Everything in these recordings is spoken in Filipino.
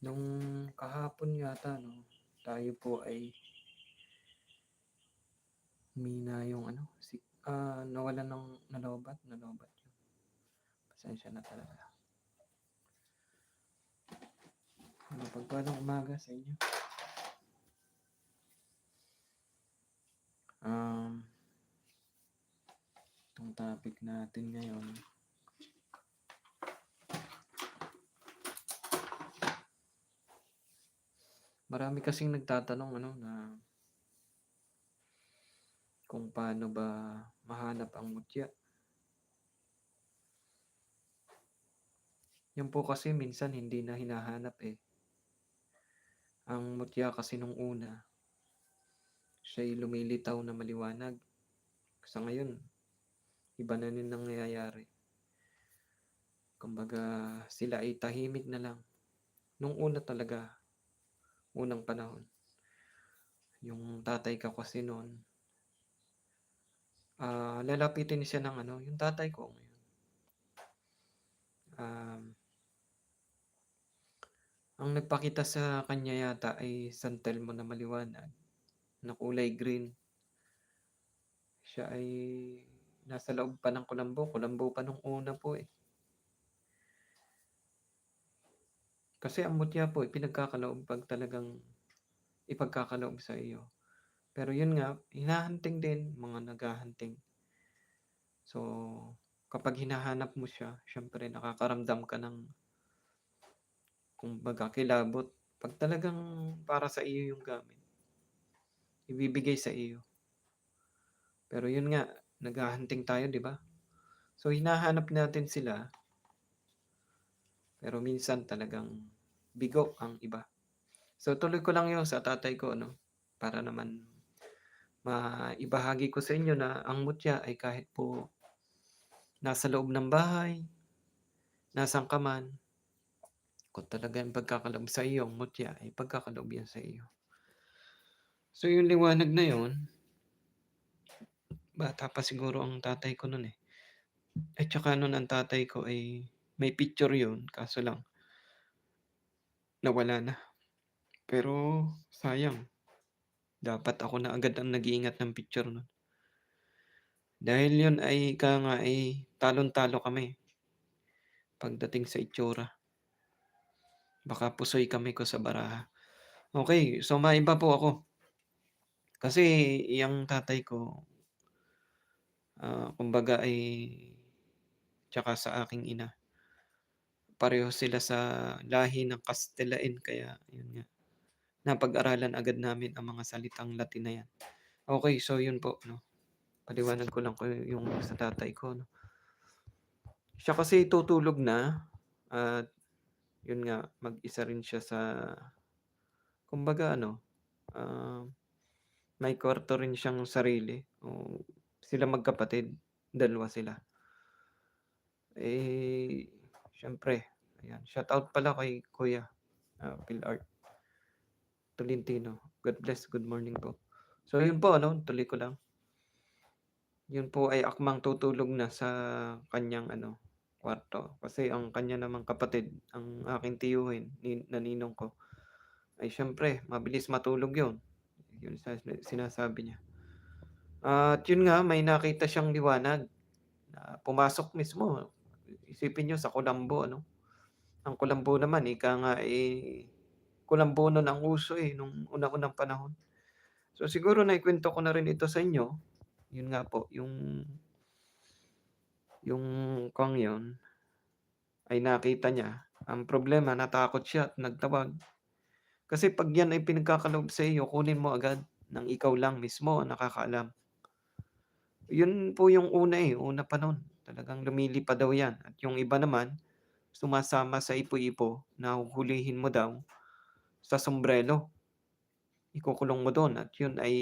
Nung kahapon yata 'no, tayo po ay humina yung ano, si ah, nawalan ng nalobat nalobat yun. Pasensya na talaga. Mapagpalang umaga sa inyo. Um, itong topic natin ngayon Marami kasing nagtatanong ano na kung paano ba mahanap ang mutya. Yun po kasi minsan hindi na hinahanap, eh. Ang mutya kasi nung una, siya'y lumilitaw na maliwanag. Sa ngayon, iba na rin nangyayari. Kumbaga, sila ay tahimik na lang. Nung una talaga, unang panahon, yung tatay ko kasi noon, ah, lalapitin siya ng ano, yung tatay ko ngayon. Um, ang nagpakita sa kanya yata ay San Telmo na maliwanag, na kulay green. Siya ay nasa loob pa ng kulambo, kulambo pa nung una po, eh. Kasi ang mutya po, eh, pinagkakaloob 'pag talagang ipagkakaloob sa iyo. Pero yun nga, hinahunting din, mga naghahunting. So, kapag hinahanap mo siya, siyempre nakakaramdam ka ng kumbaga kilabot. 'Pag talagang para sa iyo yung gamit, ibibigay sa iyo. Pero yun nga, naghahunting tayo, 'di ba? So, hinahanap natin sila pero minsan talagang bigo ang iba. So, tuloy ko lang yung sa tatay ko ano, para naman maibahagi ko sa inyo na ang mutya ay kahit po nasa loob ng bahay, nasaan ka man, kung talagang pagkakaloob sa iyo ang mutya, ay pagkakaloob yan sa iyo. So, yung liwanag na yun, bata pa siguro ang tatay ko nun, eh. At saka nun ang tatay ko ay may picture yun, kaso lang nawala na. Pero sayang, dapat ako na agad ang nag-iingat ng picture nun. Dahil yun ay ika nga ay talong-talo kami pagdating sa itsura. Baka pusoy kami ko sa baraha. Okey, so maiba po ako. Kasi yang tatay ko ah, kumbaga ay tsaka sa aking ina, pareho sila sa lahi ng Kastelain kaya yun nga, napag-aralan agad namin ang mga salitang Latin na yan. Okey, so yun po 'no, paliwanag ko lang ko yung sa tatay ko 'no. Siya kasi tutulog na at yun nga, mag-isa rin siya sa kumbaga ano, ah, may kwarto rin siyang sarili o sila magkapatid, dalawa sila. Eh, siyempre ayan, shoutout pala kay Kuya, ah, Phil-Art Tolentino. God bless, good morning po. So yun po ano, tuloy ko lang. Yun po ay akmang tutulog na sa kanyang ano, kwarto. Kasi ang kanya namang kapatid, ang aking tiyuhin, nin na ninong ko, ay siyempre mabilis matulog yun. Yun sa sinasabi niya. At yun nga, may nakita siyang liwanag na pumasok mismo. Isipin niyo sa kulambo ano. Ang kulambo naman ika nga, eh, kulambo nun ang uso, eh, nung unang-unang panahon. So siguro naikwento ko na rin ito sa inyo, yun nga po, yung yung kuwang yun ay nakita niya. Ang problema natakot siya at nagtawag. Kasi 'pag yan ay pinagkakaloob sa iyo, kunin mo agad ng ikaw lang mismo ang nakakaalam. Yun po yung una, eh, una pa nun. Talagang lumilipad daw yan at yung iba naman, sumasama sa ipo-ipo na huhulihin mo daw sa sumbrelo. Ikukulong mo dun at yun ay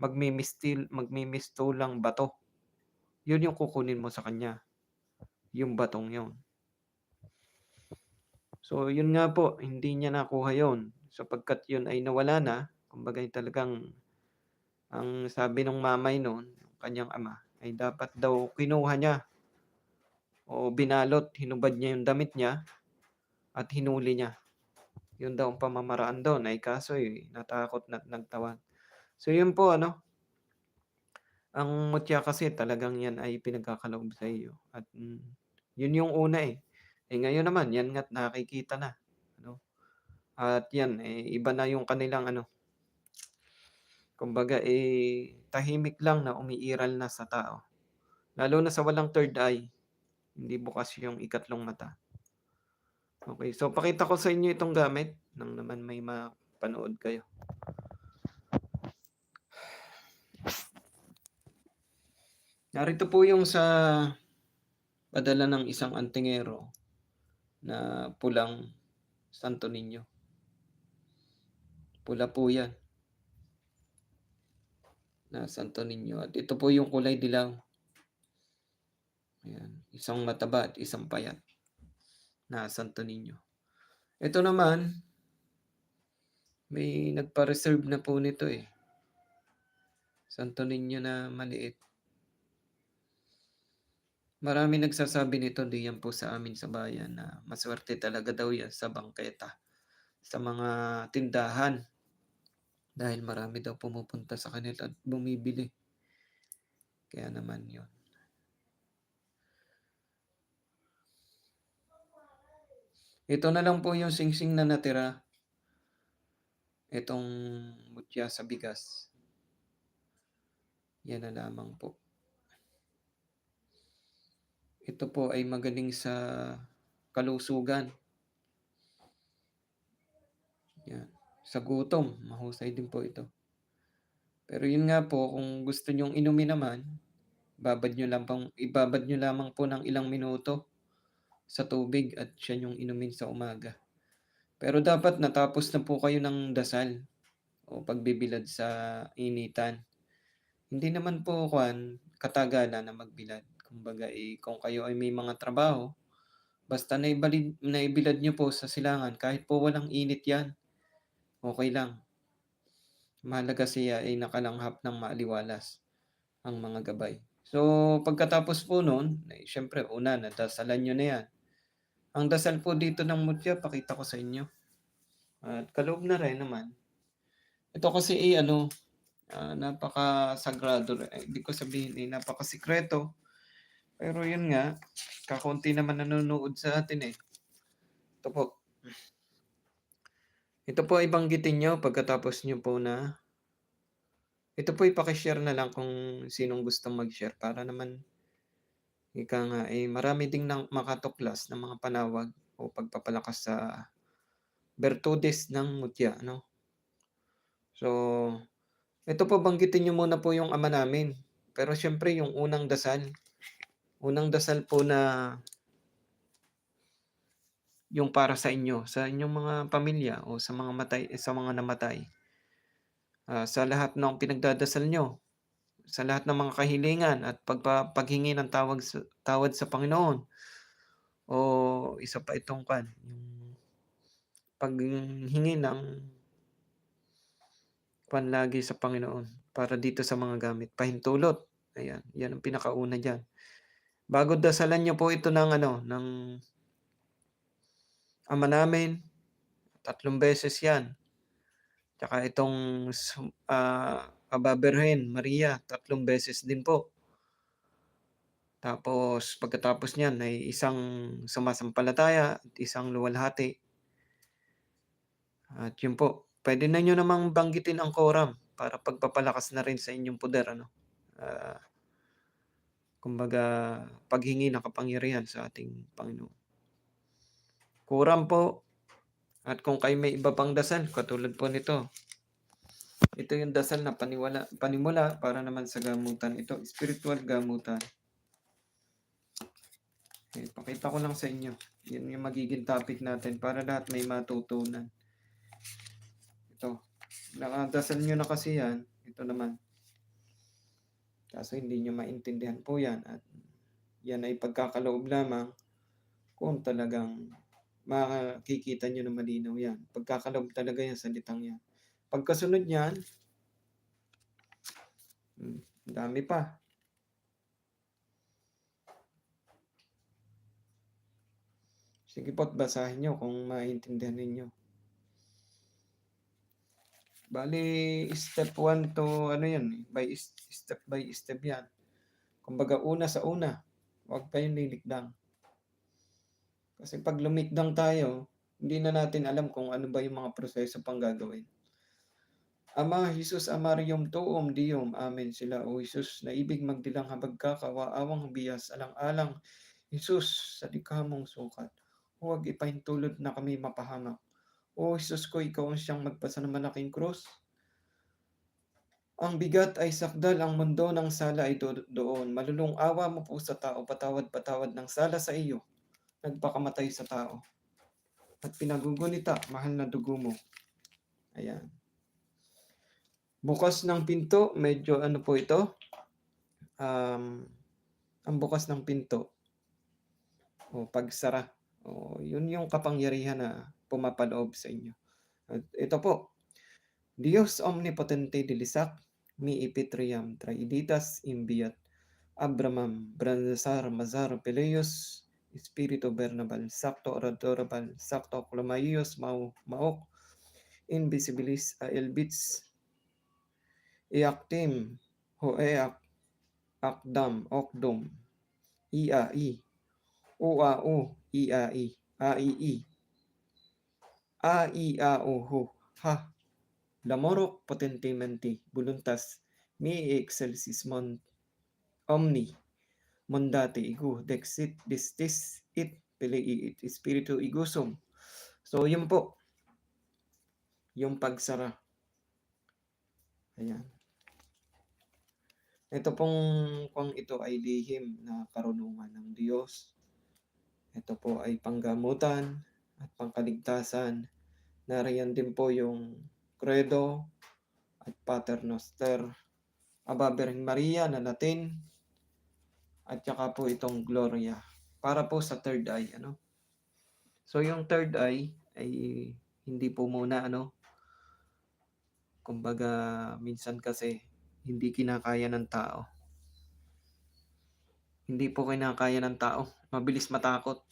magmimistil magmimistulang bato. Yun yung kukunin mo sa kanya, yung batong yun. So yun nga po, hindi niya nakuha yun sapagkat yun ay nawala na, kumbaga'y talagang ang sabi nung mamay nun, kanyang ama, ay dapat daw kinuha niya o binalot, hinubad niya yung damit niya at hinuli niya. Yun daw ang pamamaraan dun ay kaso, eh, natakot na't nagtawag. So yun po ano ang mutya kasi talagang yan ay pinagkakaloob sa iyo at, hmm, yun yung una, eh. Eh, ngayon naman yan nga't nakikita na, 'no? At yan, eh, iba na yung kanilang ano kumbaga, eh, tahimik lang na umiiral na sa tao. Lalo na sa walang third eye, hindi bukas yung ikatlong mata. Okey, so pakita ko sa inyo itong gamit nang naman may mapanood kayo. Narito po yung sa padala ng isang antingero na pulang Santo Niño. Pula po yan. Na Santo Niño at ito po yung kulay dilaw. Ayan, isang mataba at isang payat na Santo Niño. Ito naman may nagpa-reserve na po nito, eh. Santo Niño na maliit. Maraming nagsasabi nito diyan po sa amin sa bayan na masuwerte talaga daw yan sa bangketa, sa mga tindahan. Dahil marami daw pumupunta sa kanila at bumibili. Kaya naman yun. Ito na lang po yung singsing na natira. Itong mutya sa bigas. Yan na lamang po. Ito po ay magaling sa kalusugan. Yan, sa gutom mahusay din po ito. Pero yun nga po kung gusto niyong inumin naman, babad niyo lang pang ibabad niyo lamang po ng ilang minuto sa tubig at siya yung inumin sa umaga. Pero dapat natapos na po kayo ng dasal o pagbibilad sa initan. Hindi naman po kuwan katagalan na magbilad. Kumbaga, eh, kung kayo ay may mga trabaho, basta naibalid naibilad niyo po sa silangan kahit po walang init yan, okey lang. Mahalaga siya ay nakalanghap ng maaliwalas ang mga gabay. So, pagkatapos po nun, eh, siyempre una nadasalan niyo na yan. Ang dasal po dito ng mutya pakita ko sa inyo. At kaloob na rin naman. Ito kasi, eh, ano, ah, napakasagrado eh, ibig ko sabihin, eh, napakasikreto. Pero yun nga, kakaunti naman nanonood sa atin, eh. Ito po. Ito po ay banggitin niyo pagkatapos niyo po na ito po ipaki-share na lang kung sinong gustong mag-share para naman ika nga, eh, marami ding nang makatuklas ng mga panawag o pagpapalakas sa bertudes ng mutya, ano? So, ito po banggitin niyo muna po yung Ama namin. Pero siyempre yung unang dasal, unang dasal po na yung para sa inyo, sa inyong mga pamilya o sa mga matay sa mga namatay. Ah, sa lahat ng pinagdadasal niyo, sa lahat ng mga kahilingan at pagpa paghingi ng tawag sa tawad sa Panginoon. O isa pa itong kuwan, yung paghingi ng kuwan lagi sa Panginoon para dito sa mga gamit, pahintulot. Ayan, yan ang pinakauna diyan. Bago dasalan niyo po ito ng ano, ng Ama namin, tatlong beses yan. Tsaka itong sum Aba Birhen Maria, tatlong beses din po. Tapos pagkatapos niyan ay isang sumasampalataya at isang luwalhati. At yun po, puwede na niyo namang banggitin ang quorum para pagpapalakas na rin sa inyong poder ano, ah kumbaga paghingi ng kapangyarihan sa ating Panginoon. Quorum po. At kung kayo may iba pang dasal katulad po nito. Ito yung dasal na paniwala panimula para naman sa gamutan. Ito, spiritual gamutan. Eh, pakita ko lang sa inyo. Yan yung magiging topic natin para lahat may matutunan. Ito, nakadasal niyo na kasi yan. Ito naman. Kaso hindi niyo maintindihan po yan at yan ay pagkakaloob lamang kung talagang makikita niyo na malinaw yan. Pagkakaloob talaga yan salitang yan. Pagkasunod niyan hmm, dami pa. Sige po't basahin niyo kung maintindihan ninyo. Bale step 1 to ano 'yan, by step by step 'yan. Kumbaga una sa una, huwag kayong lilikdang. Kasi 'pag lumikdang tayo, hindi na natin alam kung ano ba yung mga proseso pang gagawin. Ama Jesus Amarium Tuum Dium, Amen sila. O Jesus, na ibig magdilang habag ka, kawaawang biyas, alang-alang, Jesus, sa likha mong sukat, huwag ipahintulot na kami mapahamak. O Jesus ko, ikaw ang siyang magpasa ng malaking krus. Ang bigat ay sakdal, ang mundo ng sala ay do- doon. Malulung awa mo po sa tao, patawad-patawad ng sala sa iyo. Nagpakamatay sa tao. At pinagugunita, mahal na dugo mo. Ayan. Bukas ng pinto, medyo ano po ito? Um, ang bukas ng pinto. O pagsara. O, yun yung kapangyarihan na pumapaloob sa inyo. At ito po, Dios omnipotente dilisak, mi ipitriam traiditas imbiat, Abramam, Branzar, Mazar, Peleus, Espiritu Bernabal, Sakto Oradorabal, Sakto Klumayos, Mau, Maok, Invisibilis, Aelbits, Iaktim, Hoeak, Akdam, Okdom, Iai, Uau, Iai, Aii, Aiauhu, Ha, Lamorok potentimenti, Voluntas, mi excelsis omni, mondate igu, dexit, distis, it, pili it, espiritu igusum. So, yun po. Yung pagsara. Ayan. Ito pong kung ito ay lihim na karunungan ng Diyos. Ito po ay panggamutan at pangkaligtasan. Nariyan din po yung Credo at Pater Noster. Aba Maria na Latin. At saka po itong Gloria. Para po sa third eye. Ano? So yung third eye ay hindi po muna ano. Kumbaga minsan kasi hindi kinakaya ng tao. Hindi po kinakaya ng tao. Mabilis matakot.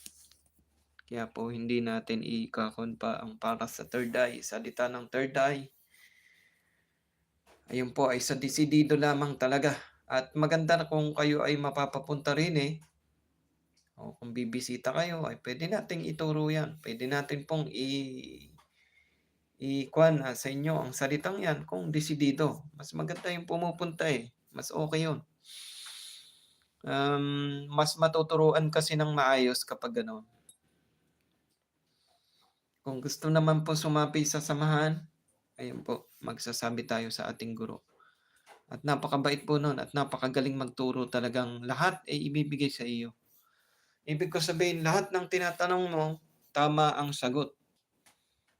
Kaya po hindi natin ikakon pa ang para sa third eye. Salita ng third eye. Ayun po ay sa desidido lamang talaga. At maganda na kung kayo ay mapapapunta rin eh. O kung bibisita kayo ay pwede nating ituro yan. Pwede natin pong i i-kwan ah, sa inyo ang salitang yan kung desidido. Mas maganda yung pumupunta eh. Mas okay yun. Um, mas matuturuan kasi ng maayos kapag gano'n. Kung gusto naman po sumapi sa samahan, ayun po, magsasabi tayo sa ating guro. At napakabait po nun at napakagaling magturo talagang lahat ay ibibigay sa iyo. Ibig ko sabihin, lahat ng tinatanong mo, tama ang sagot.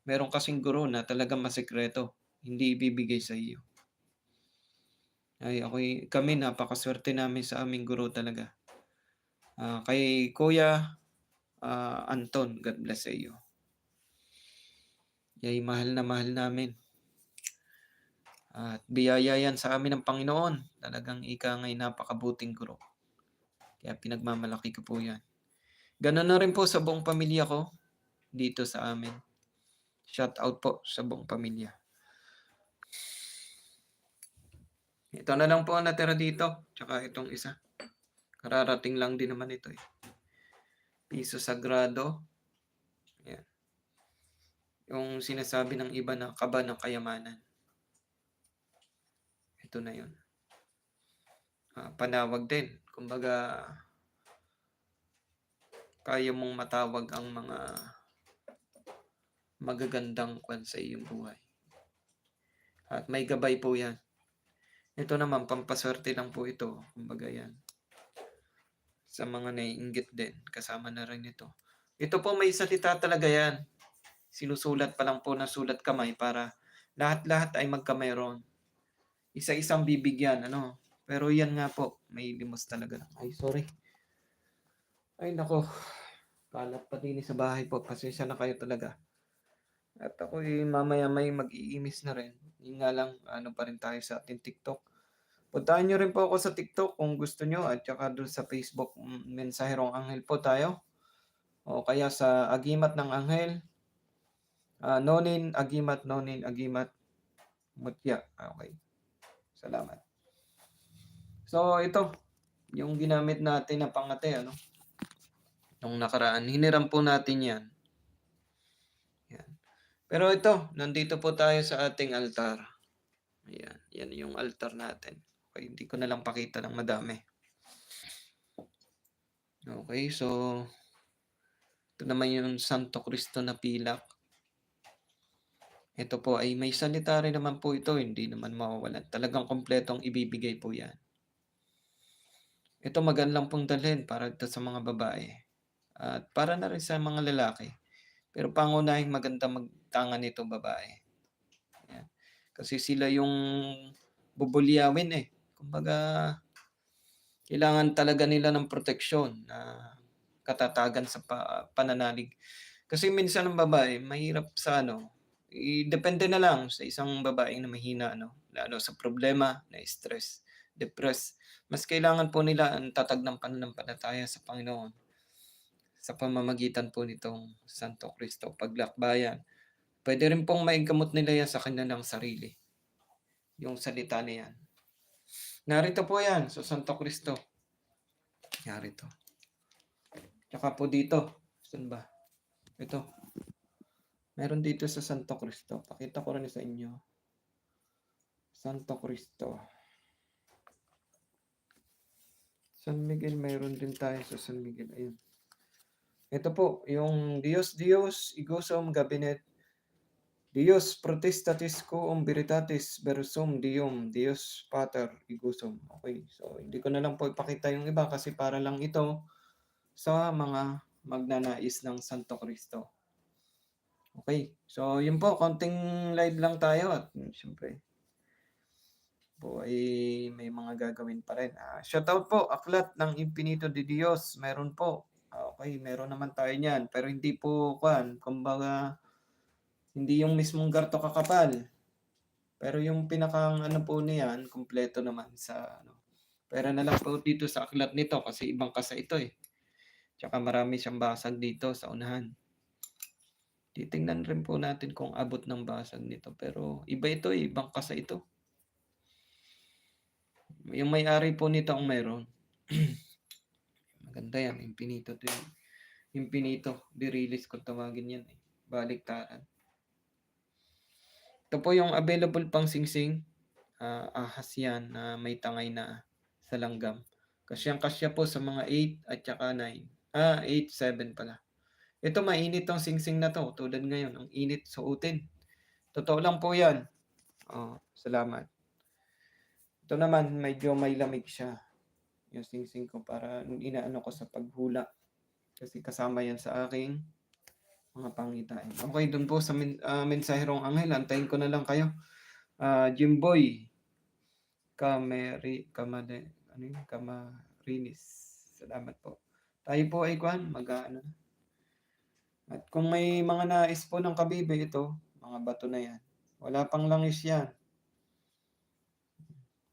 Meron kasing guro na talagang masikreto, hindi ibibigay sa iyo. Ay, ako, kami napakaswerte namin sa aming guro talaga. Ah, kay Kuya ah, Anton, God bless sa iyo. Yay, mahal na mahal namin. At biyaya yan sa amin ng Panginoon. Talagang ika ngay napakabuting guro. Kaya pinagmamalaki ko po yan. Ganun na rin po sa buong pamilya ko dito sa amin. Shout out po sa buong pamilya. Ito na lang po ang natira dito. Tsaka itong isa. Kararating lang din naman ito eh. Piso Sagrado. Yan. Yung sinasabi ng iba na kaba ng kayamanan. Ito na yun. Ah, panawag din. Kumbaga, kaya mong matawag ang mga magagandang kwan sa iyong buhay. At may gabay po yan. Ito naman, pampaswerte lang po ito. Kumbaga yan. Sa mga naiinggit din, kasama na rin ito. Ito po may salita talaga yan. Sinusulat pa lang po na sulat kamay para lahat-lahat ay magkamayroon. Isa-isang bibigyan, ano. Pero yan nga po, may limos talaga. Ay, sorry. Ay, nako. Kalat pa din sa bahay po. Pasensya na kayo talaga. At ako mamaya may mag-iimis na rin. Yun nga lang, ano pa rin tayo sa ating TikTok. Puntahan nyo rin po ako sa TikTok kung gusto nyo at saka doon sa Facebook, mm, Mensaherong Anghel po tayo. O kaya sa Agimat ng Anghel. Ah, Nonin Agimat, Nonin Agimat. mutya. Okey. Salamat. So ito, yung ginamit natin na pangate ano, nung nakaraan, hiniram po natin. Yan. Pero ito, nandito po tayo sa ating altar. Ayan, yan yung altar natin. Okey, hindi ko na lang pakita ng madami. Okey, so ito naman yung Santo Cristo na pilak. Ito po ay may salita rin naman po ito, hindi naman mawawalan. Talagang kumpletong ibibigay po 'yan. Ito magaan lang pong dalhin para ito sa mga babae at para na rin sa mga lalaki. Pero pangunahing maganda magtangan nito babae. Yan. Kasi sila yung bubulyawin, eh. Kumbaga kailangan talaga nila ng proteksyon na katatagan sa pa pananalig. Kasi minsan ang babae mahirap sa ano, depende na lang sa isang babaeng na mahina ano, lalo sa problema, na-stress, depressed. Mas kailangan po nila ang tatag ng pananampalataya sa Panginoon. Sa pamamagitan po nitong Santo Cristo, paglakbayan. Puwede rin pong maigamot nila 'yan sa kanilang sarili. Yung salita na 'yan. Narito po 'yan sa Santo Cristo. Narito. Tsaka po dito, saan ba? Ito. Meron dito sa Santo Cristo, pakita ko rin sa inyo. Santo Cristo. San Miguel, mayroon din tayo sa San Miguel, ayun. Ito po, yung Dios Dios igusum gabinet, Dios protestatis quum veritatis versum Deum, Dios Pater igusum. Okey, so hindi ko na lang po ipakita yung iba kasi para lang ito sa mga magnanais ng Santo Cristo. Okey, so yun po konting live lang tayo at siyempre po ay may mga gagawin pa rin. Ah, shoutout po, Aklat ng Impinito de Dios, meron po. Okey, meron naman tayo niyan, pero hindi po kuwan, kumbaga hindi yung mismong ganito kakapal. Pero yung pinakang ano po niyan, kumpleto naman sa ano. Pera na lang po dito sa aklat nito kasi ibang kasa ito, eh. Tsaka marami siyang basag dito sa unahan. Titingnan rin po natin kung abot ng basag nito, pero iba ito, eh, ibang kasa ito. Yung may-ari po nito ang meron. Maganda yan, Impinito de Impinito de Rilis kung tawagin yan, eh, baliktaran. Ito po yung available pang singsing, ah, ahas yan na may tangay na sa langgam. Kasyang-kasya po sa mga 8 at saka 9. Ah, 8, 7 pala. Ito mainit 'tong singsing na 'to, tulad ngayon ang init suotin. Totoo lang po 'yan. Oo, salamat. Ito naman medyo may lamig siya, yung singsing ko para inaano ko sa paghula. Kasi kasama yan sa aking mga pangitain. Okey dun po sa men ah, Mensaherong Anghel antayin ko na lang kayo. Ah, Jimboy Cameri Camade ano yun, Camarinis. Salamat po. Tayo po ay kuwan mag-aano na. At kung may mga nais po ng kabibe ito, mga bato na yan. Wala pang langis yan.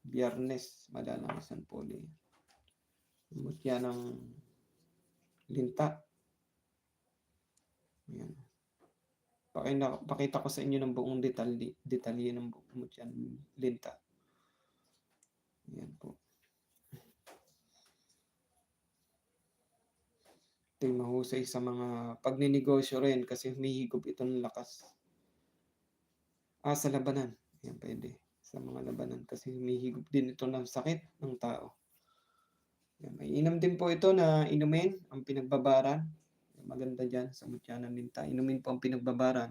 Biyernes, malalangisan po ulit. Mutya ng linta. Ayan. Pakina pakita ko sa inyo ng buong detalye detalye ng mutya ng linta. Ayan po. Ito'y mahusay sa mga pagninegosyo rin kasi humihigop ito ng lakas. Ah, sa labanan, yan puwede. Sa mga labanan kasi humihigop din ito ng sakit ng tao. Yan, mainam din po ito na inumin ang pinagbabaran. Maganda diyan sa mutya ng linta, inumin po ang pinagbabaran.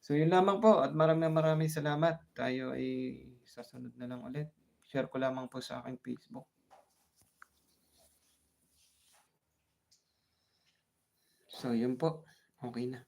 So yun lamang po at maraming maraming salamat. Tayo ay sa sunod na lang ulit. Share ko lamang po sa aking Facebook. So yun po, okey na.